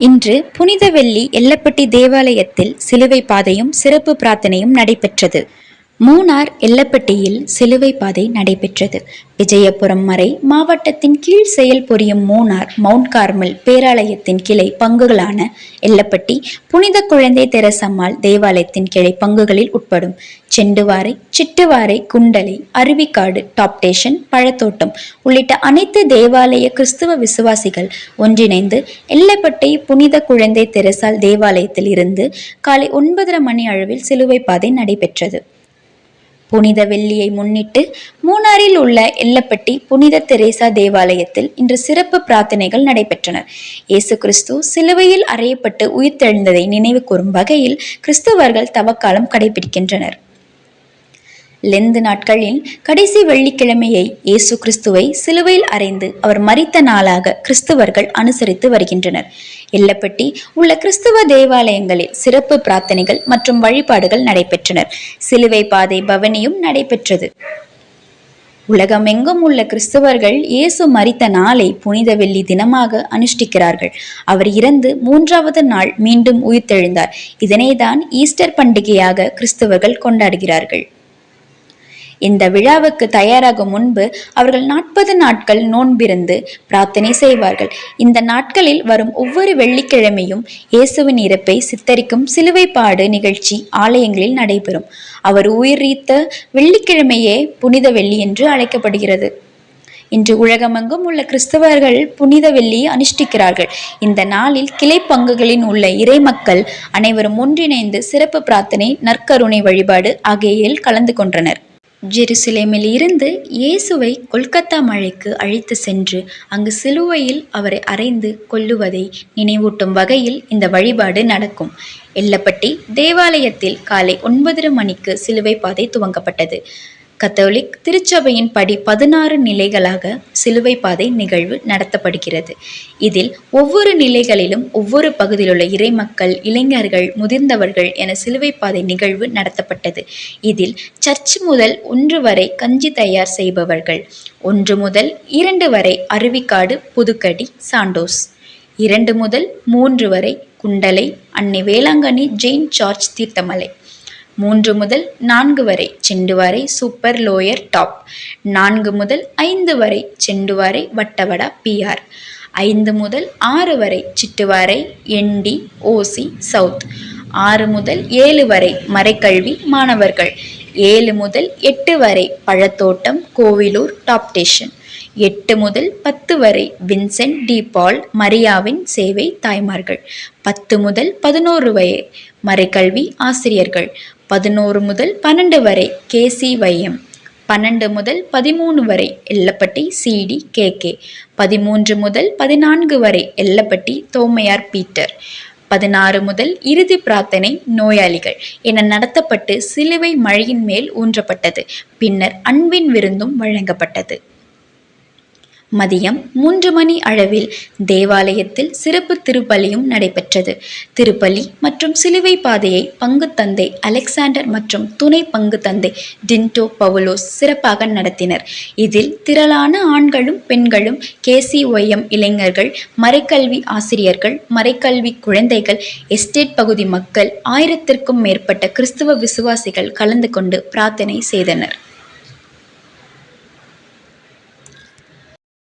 இன்று புனித வெள்ளி எல்லப்பட்டி தேவாலயத்தில் சிலுவை பாதையும் சிறப்பு பிரார்த்தனையும் நடைபெற்றது. மூணார் எல்லப்பட்டியில் சிலுவை பாதை நடைபெற்றது. விஜயபுரம் வரை மாவட்டத்தின் கீழ் செயல் புரியும் மூணார் மவுண்ட் கார்மல் பேராலயத்தின் கிளை பங்குகளான எல்லப்பட்டி புனித குழந்தை தெரசம்மாள் தேவாலயத்தின் கிளை பங்குகளில் உட்படும் செண்டுவாரை சிட்டுவாரை குண்டலை அருவிக்காடு டாப்டேஷன் பழத்தோட்டம் உள்ளிட்ட அனைத்து தேவாலய கிறிஸ்துவ விசுவாசிகள் ஒன்றிணைந்து எல்லப்பட்டி புனித குழந்தை தெரசால் தேவாலயத்தில் இருந்து காலை ஒன்பதரை மணி அளவில் சிலுவை பாதை நடைபெற்றது. புனித வெள்ளியை முன்னிட்டு மூணாரில் உள்ள எல்லப்பட்டி புனித தெரேசா தேவாலயத்தில் இன்று சிறப்பு பிரார்த்தனைகள் நடைபெற்றன. இயேசு கிறிஸ்து சிலுவையில் அறையப்பட்டு உயிர்த்தெழுந்ததை நினைவு கூறும் வகையில் கிறிஸ்தவர்கள் தவக்காலம் கடைபிடிக்கின்றனர். லெந்து நாட்களில் கடைசி வெள்ளிக்கிழமையை இயேசு கிறிஸ்துவை சிலுவையில் அறைந்து அவர் மறித்த நாளாக கிறிஸ்துவர்கள் அனுசரித்து வருகின்றனர். எல்லப்பட்டி உள்ள கிறிஸ்துவ தேவாலயங்களில் சிறப்பு பிரார்த்தனைகள் மற்றும் வழிபாடுகள் நடைபெற்றனர். சிலுவை பாதை பவனியும் நடைபெற்றது. உலகமெங்கும் உள்ள கிறிஸ்தவர்கள் இயேசு மரித்த நாளை புனித வெள்ளி தினமாக அனுஷ்டிக்கிறார்கள். அவர் இறந்து மூன்றாவது நாள் மீண்டும் உயிர்த்தெழுந்தார். இதனைதான் ஈஸ்டர் பண்டிகையாக கிறிஸ்தவர்கள் கொண்டாடுகிறார்கள். இந்த விழாவுக்கு தயாராகும் முன்பு அவர்கள் நாற்பது நாட்கள் நோன்பிருந்து பிரார்த்தனை செய்வார்கள். இந்த நாட்களில் வரும் ஒவ்வொரு வெள்ளிக்கிழமையும் இயேசுவின் இறப்பை சித்தரிக்கும் சிலுவை பாடு நிகழ்ச்சி ஆலயங்களில் நடைபெறும். அவர் உயிர்நீத்த வெள்ளிக்கிழமையே புனித வெள்ளி என்று அழைக்கப்படுகிறது. இன்று உலகமெங்கும் உள்ள கிறிஸ்தவர்கள் புனித வெள்ளியை அனுஷ்டிக்கிறார்கள். இந்த நாளில் கிளை பங்குகளின் உள்ள இறை மக்கள் அனைவரும் ஒன்றிணைந்து சிறப்பு பிரார்த்தனை நற்கருணை வழிபாடு ஆகியில் கலந்து கொண்டனர். ஜெருசலேமில் இருந்து இயேசுவை கொல்கத்தா மலைக்கு அழைத்து சென்று அங்கு சிலுவையில் அவரை அறைந்து கொல்லுவதை நினைவூட்டும் வகையில் இந்த வழிபாடு நடக்கும். எல்லப்பட்டி தேவாலயத்தில் காலை ஒன்பதரை மணிக்கு சிலுவை பாதை துவங்கப்பட்டது. கத்தோலிக் திருச்சபையின் படி பதினாறு நிலைகளாக சிலுவை பாதை நிகழ்வு நடத்தப்படுகிறது. இதில் ஒவ்வொரு நிலைகளிலும் ஒவ்வொரு பகுதியிலுள்ள இறைமக்கள் இளைஞர்கள் முதிர்ந்தவர்கள் என சிலுவை பாதை நிகழ்வு நடத்தப்பட்டது. இதில் சர்ச் முதல் ஒன்று வரை கஞ்சி தயார் செய்பவர்கள் ஒன்று முதல் இரண்டு வரை அருவிக்காடு புதுக்கடி சாண்டோஸ் இரண்டு முதல் மூன்று வரை குண்டலை அன்னை வேளாங்கண்ணி ஜெயின் சார்ஜ் தீர்த்தமலை மூன்று முதல் நான்கு வரை செண்டு வரை சூப்பர் லோயர் டாப். நான்கு முதல் ஐந்து வரை செண்டு வரை வட்டவடா பிஆர் ஐந்து முதல் ஆறு வரை சிட்டுவாரை என்டி ஓசி சவுத் ஆறு முதல் ஏழு வரை மறைக்கல்வி மாணவர்கள். ஏழு முதல் எட்டு வரை பழத்தோட்டம் கோவிலூர் டாப் ஸ்டேஷன். எட்டு முதல் பத்து வரை வின்சென்ட் டி பால் மரியாவின் சேவை தாய்மார்கள். பத்து முதல் பதினோரு வரை மறைக்கல்வி ஆசிரியர்கள். பதினோரு முதல் பன்னெண்டு வரை கேசிவைஎம் பன்னெண்டு முதல் பதிமூணு வரை எல்லப்பட்டி சிடி கேகே பதிமூன்று முதல் பதினான்கு வரை எல்லப்பட்டி தோமையார் பீட்டர். பதினாறு முதல் இறுதி பிரார்த்தனை நோயாளிகள் என நடத்தப்பட்டு சிலுவை மழையின் மேல் ஊன்றப்பட்டது. பின்னர் அன்பின் விருந்தும் வழங்கப்பட்டது. மதியம் மூன்று மணி அளவில் தேவாலயத்தில் சிறப்பு திருப்பலியும் நடைபெற்றது. திருப்பலி மற்றும் சிலுவை பாதையை பங்கு தந்தை அலெக்சாண்டர் மற்றும் துணை பங்கு தந்தை டின்டோ பவுலோஸ் சிறப்பாக நடத்தினர். இதில் திரளான ஆண்களும் பெண்களும் கேசிஒய்எம் இளைஞர்கள் மறைக்கல்வி ஆசிரியர்கள் மறைக்கல்வி குழந்தைகள் எஸ்டேட் பகுதி மக்கள் ஆயிரத்திற்கும் மேற்பட்ட கிறிஸ்துவ விசுவாசிகள் கலந்து கொண்டு பிரார்த்தனை செய்தனர்.